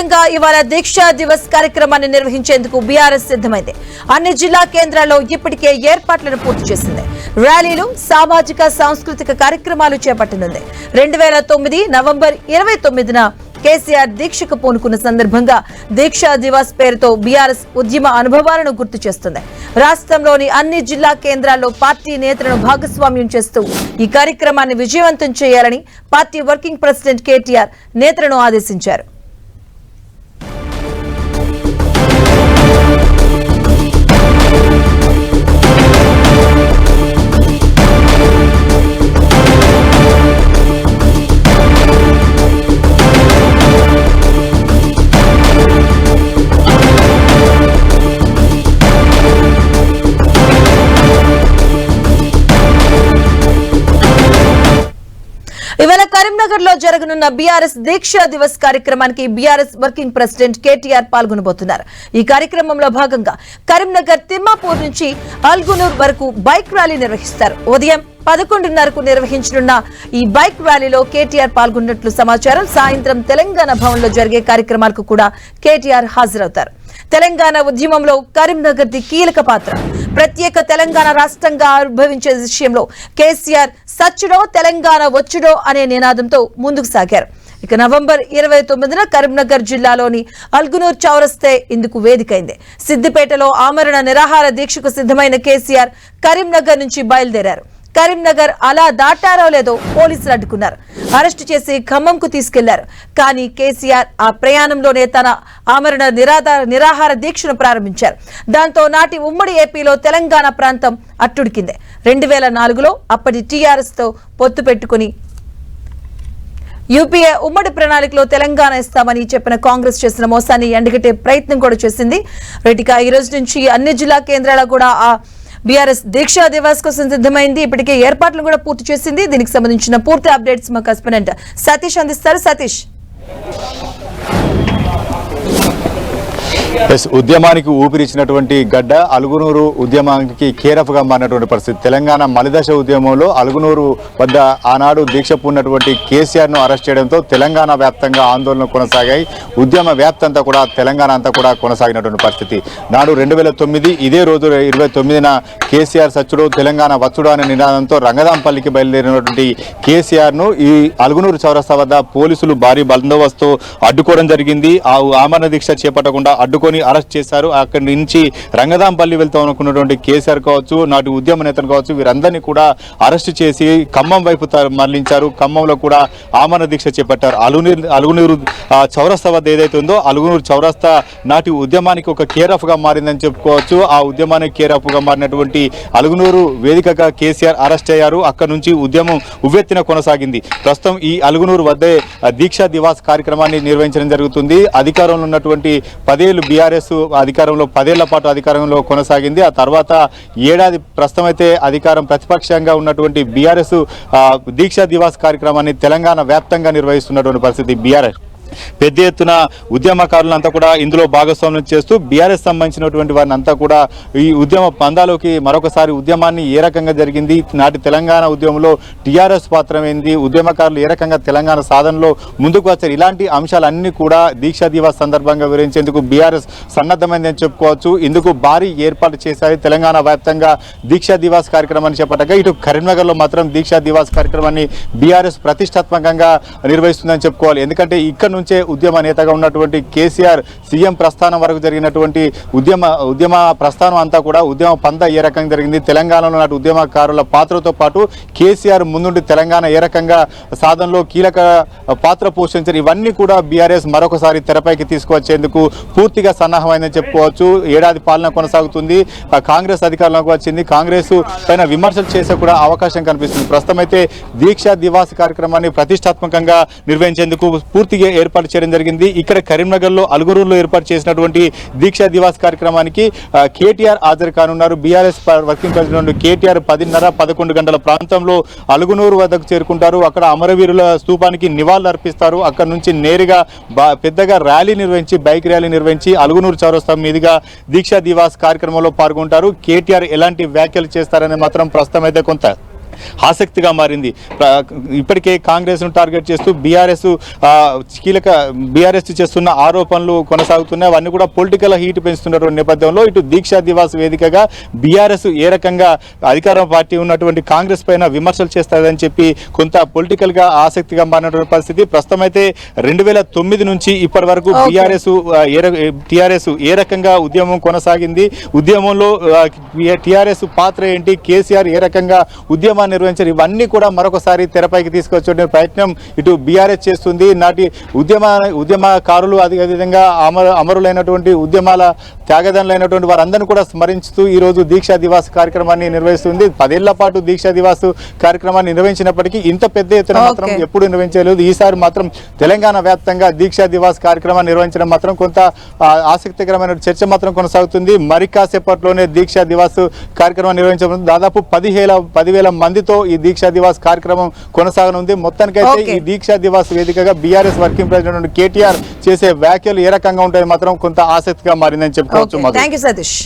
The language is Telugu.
వ్యాప్తంగా ఇవాళ దీక్షా దివస్ కార్యక్రమాన్ని నిర్వహించేందుకు బీఆర్ఎస్ సిద్ధమైంది. అన్ని జిల్లా కేంద్రాల్లో ఇప్పటికే ఏర్పాట్లను పూర్తి చేసింది. ర్యాలీలు సామాజిక సాంస్కృతిక కార్యక్రమాలు చేపట్టనుంది. రెండు వేల తొమ్మిది నవంబర్ ఇరవై తొమ్మిదిన కేసీఆర్ దీక్షకు పూనుకున్న సందర్భంగా దీక్షా దివాస్ పేరుతో బీఆర్ఎస్ ఉద్యమ అనుభవాలను గుర్తు చేస్తుంది. రాష్ట్రంలోని అన్ని జిల్లా కేంద్రాల్లో పార్టీ నేతలను భాగస్వామ్యం చేస్తూ ఈ కార్యక్రమాన్ని విజయవంతం చేయాలని పార్టీ వర్కింగ్ ప్రెసిడెంట్ కేటీఆర్ నేతలను ఆదేశించారు. కరీంనగర్లో జరగనున్న బీఆర్ఎస్ దీక్షా దివస్ కార్యక్రమానికి బీఆర్ఎస్ వర్కింగ్ ప్రెసిడెంట్ కేటీఆర్ పాల్గొనబోతున్నారు. ఈ కార్యక్రమంలో భాగంగా కరీంనగర్ తిమ్మాపూర్ నుంచి అల్గునూర్ వరకు బైక్ ర్యాలీ నిర్వహిస్తారు. ఉదయం పదకొండున్నరకు నిర్వహించనున్న ఈ బైక్ ర్యాలీలో కేటీఆర్ పాల్గొన్నట్లు సమాచారం. సాయంత్రం తెలంగాణ భవన్లో జరిగే కార్యక్రమాలకు కూడా కేటీఆర్ హాజరవుతారు. తెలంగాణ ఉద్యమంలో కరీంనగర్ ది కీలక పాత్ర. ప్రత్యేక తెలంగాణ రాష్ట్రంగా ఆవిర్భవించే విషయంలో కేసీఆర్ సచ్చుడో తెలంగాణ వచ్చుడో అనే నినాదంతో ముందుకు సాగారు. ఇక నవంబర్ ఇరవై తొమ్మిదిన కరీంనగర్ జిల్లాలోని అల్గునూర్ చౌరస్తే ఇందుకు వేదికైంది. సిద్దిపేటలో ఆమరణ నిరాహార దీక్షకు సిద్ధమైన కేసీఆర్ కరీంనగర్ నుంచి బయలుదేరారు. కరీంనగర్ అలా దాటారో లేదో పోలీసులు అడ్డుకున్నారు. అరెస్టు చేసి ఖమ్మంకు తీసుకెళ్ళారు. కానీ కేసీఆర్ ఆ ప్రయాణంలోనే తన ఆమరణ నిరాధార నిరాహార దీక్షను ప్రారంభించారు. దాంతో నాటి ఉమ్మడి ఏపీలో తెలంగాణ ప్రాంతం అట్టుడికింది. రెండు వేల నాలుగులో అప్పటి టీఆర్ఎస్తో పొత్తు పెట్టుకుని యూపీఏ ఉమ్మడి ప్రణాళికలో తెలంగాణ ఇస్తామని చెప్పిన కాంగ్రెస్ చేసిన మోసాన్ని ఎండగట్టే ప్రయత్నం కూడా చేసింది. రెడ్డిగా ఈ రోజు నుంచి అన్ని జిల్లా కేంద్రాల కూడా ఆ బీఆర్ఎస్ దీక్షా దివాస్ కోసం సిద్ధమైంది. ఇప్పటికే ఏర్పాట్లు కూడా పూర్తి చేసింది. దీనికి సంబంధించిన పూర్తి అప్డేట్స్ మా కస్పెనెంట్ సతీష్ అందిస్తారు. సతీష్. ఎస్ ఉద్యమానికి ఊపిరిచ్చినటువంటి గడ్డ అలుగునూరు ఉద్యమానికి కేరఫ్గా మారినటువంటి పరిస్థితి. తెలంగాణ మలిదశ ఉద్యమంలో అలుగునూరు వద్ద ఆనాడు దీక్ష పూన్నటువంటి కేసీఆర్ను అరెస్ట్ చేయడంతో తెలంగాణ వ్యాప్తంగా ఆందోళన కొనసాగాయి. ఉద్యమ వ్యాప్తి అంతా కూడా తెలంగాణ అంతా కూడా కొనసాగినటువంటి పరిస్థితి. నాడు రెండు వేల తొమ్మిది ఇదే రోజు ఇరవై తొమ్మిదిన కేసీఆర్ సచ్చుడు తెలంగాణ వచ్చుడు అనే నినాదంతో రంగదాంపల్లికి బయలుదేరినటువంటి కేసీఆర్ను ఈ అలుగునూరు చౌరస్తా వద్ద పోలీసులు భారీ బందోబస్తు అడ్డుకోవడం జరిగింది. ఆ ఆమరణ దీక్ష చేపట్టకుండా అడ్డు పట్టుకొని అరెస్ట్ చేశారు. అక్కడి నుంచి రంగదాంపల్లి వెళ్తాం అనుకున్నటువంటి కేసీఆర్ కావచ్చు నాటి ఉద్యమ నేతలు కావచ్చు వీరందరినీ కూడా అరెస్ట్ చేసి ఖమ్మం వైపు మరలించారు ఖమ్మంలో కూడా ఆమరణ దీక్ష చేపట్టారు. అలుగునూరు అలుగునూరు చౌరస్తా వద్ద ఏదైతే ఉందో అలుగునూరు చౌరస్తా నాటి ఉద్యమానికి ఒక కేరఫ్గా మారిందని చెప్పుకోవచ్చు. ఆ ఉద్యమానికి కేరఫ్గా మారినటువంటి అలుగునూరు వేదికగా కేసీఆర్ అరెస్ట్ అయ్యారు. అక్కడ నుంచి ఉద్యమం ఉవ్వెత్తిన కొనసాగింది. ప్రస్తుతం ఈ అలుగునూరు వద్దే దీక్షా దివాస్ కార్యక్రమాన్ని నిర్వహించడం జరుగుతుంది. అధికారంలో ఉన్నటువంటి పదేళ్ళు బీఆర్ఎస్ అధికారంలో పదేళ్ళ పాటు అధికారంలో కొనసాగింది. ఆ తర్వాత ఏడాది ప్రస్తుతం అయితే అధికారం ప్రతిపక్షంగా ఉన్నటువంటి బీఆర్ఎస్ దీక్షా దివాస్ కార్యక్రమాన్ని తెలంగాణ వ్యాప్తంగా నిర్వహిస్తున్నటువంటి పరిస్థితి బీఆర్ఎస్. పెద్ద ఎత్తున ఉద్యమకారులంతా కూడా ఇందులో భాగస్వామ్యం చేస్తూ బీఆర్ఎస్ సంబంధించినటువంటి వారిని అంతా కూడా ఈ ఉద్యమ పందాలోకి మరొకసారి ఉద్యమాన్ని ఏ రకంగా జరిగింది? నాటి తెలంగాణ ఉద్యమంలో టీఆర్ఎస్ పాత్ర ఏంది ఉద్యమకారులు ఏ రకంగా తెలంగాణ సాధనలో ముందుకు వచ్చారు? ఇలాంటి అంశాలన్నీ కూడా దీక్షా దివాస్ సందర్భంగా వివరించేందుకు బీఆర్ఎస్ సన్నద్ధమైందని చెప్పుకోవచ్చు. ఇందుకు భారీ ఏర్పాటు చేశారు తెలంగాణ వ్యాప్తంగా దీక్షా దివాస్ కార్యక్రమాన్ని చేపట్టగా ఇటు కరీంనగర్లో మాత్రం దీక్షా దివాస్ కార్యక్రమాన్ని బీఆర్ఎస్ ప్రతిష్టాత్మకంగా నిర్వహిస్తుందని చెప్పుకోవాలి. ఎందుకంటే ఇక్కడ నుంచే ఉద్యమ నేతగా ఉన్నటువంటి కేసీఆర్ సీఎం ప్రస్థానం వరకు జరిగినటువంటి ఉద్యమ ఉద్యమ ప్రస్థానం అంతా కూడా ఉద్యమ పంద ఏ రకంగా జరిగింది? తెలంగాణలో నాటి ఉద్యమకారుల పాత్రతో పాటు కేసీఆర్ ముందుండి తెలంగాణ ఏ రకంగా సాధనలో కీలక పాత్ర పోషించారు? ఇవన్నీ కూడా బీఆర్ఎస్ మరొకసారి తెరపైకి తీసుకువచ్చేందుకు పూర్తిగా సన్నాహమైందని చెప్పుకోవచ్చు. ఏడాది పాలన కొనసాగుతుంది. కాంగ్రెస్ అధికారంలోకి వచ్చింది. కాంగ్రెస్ పైన విమర్శలు చేసే కూడా అవకాశం కనిపిస్తుంది. ప్రస్తుతం అయితే దీక్ష దివాస్ కార్యక్రమాన్ని ప్రతిష్టాత్మకంగా నిర్వహించేందుకు పూర్తిగా ఏర్పాటు చేయడం జరిగింది. ఇక్కడ కరీంనగర్లో అలుగురులో ఏర్పాటు చేసినటువంటి దీక్షా దివాస్ కార్యక్రమానికి కేటీఆర్ హాజరు కానున్నారు. బీఆర్ఎస్ వర్కింగ్ ప్రెసిడెంట్ కేటీఆర్ పదిన్నర పదకొండు గంటల ప్రాంతంలో అలుగునూరు వద్దకు చేరుకుంటారు. అక్కడ అమరవీరుల స్థూపానికి నివాళులు అర్పిస్తారు. అక్కడ నుంచి నేరుగా బా- పెద్దగా ర్యాలీ నిర్వహించి బైక్ ర్యాలీ నిర్వహించి అలుగునూరు చౌరస్తా మీదుగా దీక్షా దివాస్ కార్యక్రమంలో పాల్గొంటారు. కేటీఆర్ ఎలాంటి వ్యాఖ్యలు చేస్తారని మాత్రం ప్రస్తుతం అయితే కొంత ఆసక్తిగా మారింది. ఇప్పటికే కాంగ్రెస్ను టార్గెట్ చేస్తూ బీఆర్ఎస్ కీలక బీఆర్ఎస్ చేస్తున్న ఆరోపణలు కొనసాగుతున్నాయి. అవన్నీ కూడా పొలిటికల్ హీట్ పెంచుతున్నటువంటి నేపథ్యంలో ఇటు దీక్షా దివాస్ వేదికగా బీఆర్ఎస్ ఏ రకంగా అధికార పార్టీ ఉన్నటువంటి కాంగ్రెస్ పైన విమర్శలు చేస్తారని చెప్పి కొంత పొలిటికల్గా ఆసక్తిగా మారినటువంటి పరిస్థితి. ప్రస్తుతం అయితే రెండు వేల తొమ్మిది నుంచి ఇప్పటి వరకు. బీఆర్ఎస్ టిఆర్ఎస్ ఏ రకంగా ఉద్యమం కొనసాగింది. ఉద్యమంలో టిఆర్ఎస్ పాత్ర ఏంటి? కేసీఆర్ ఏ రకంగా ఉద్యమాన్ని నిర్వహించారు. ఇవన్నీ కూడా మరొకసారి తెరపైకి తీసుకొచ్చే ప్రయత్నం ఇటు బీఆర్ఎస్ చేస్తుంది. నాటి ఉద్యమ ఉద్యమకారులు అదే విధంగా అమర అమరులైనటువంటి ఉద్యమాల త్యాగదనులైనటువంటి వారందరినీ కూడా స్మరించుతూ ఈ రోజు దీక్షా దివాస్ కార్యక్రమాన్ని నిర్వహిస్తుంది. పదేళ్ళ పాటు దీక్షా దివాస్ కార్యక్రమాన్ని నిర్వహించినప్పటికీ ఇంత పెద్ద ఎత్తున మాత్రం. ఎప్పుడు నిర్వహించలేదు. ఈసారి మాత్రం తెలంగాణ వ్యాప్తంగా దీక్షా దివాస్ కార్యక్రమాన్ని నిర్వహించడం మాత్రం కొంత ఆసక్తికరమైన చర్చ మాత్రం కొనసాగుతుంది. మరి కాసేపట్లోనే దీక్షా దివాస్ కార్యక్రమం నిర్వహించడం దాదాపు పదివేల పదివేల మందితో ఈ దీక్షా దివాస్ కార్యక్రమం కొనసాగనుంది మొత్తానికైతే. ఈ దీక్షా దివాస్ వేదికగా బీఆర్ఎస్ వర్కింగ్ ప్రెసిడెంట్ కేటీఆర్ చేసే వ్యాఖ్యలు ఏ రకంగా ఉంటాయని మాత్రం కొంత ఆసక్తిగా మారిందని చెప్పుకోవచ్చు మధు. Thank you Satish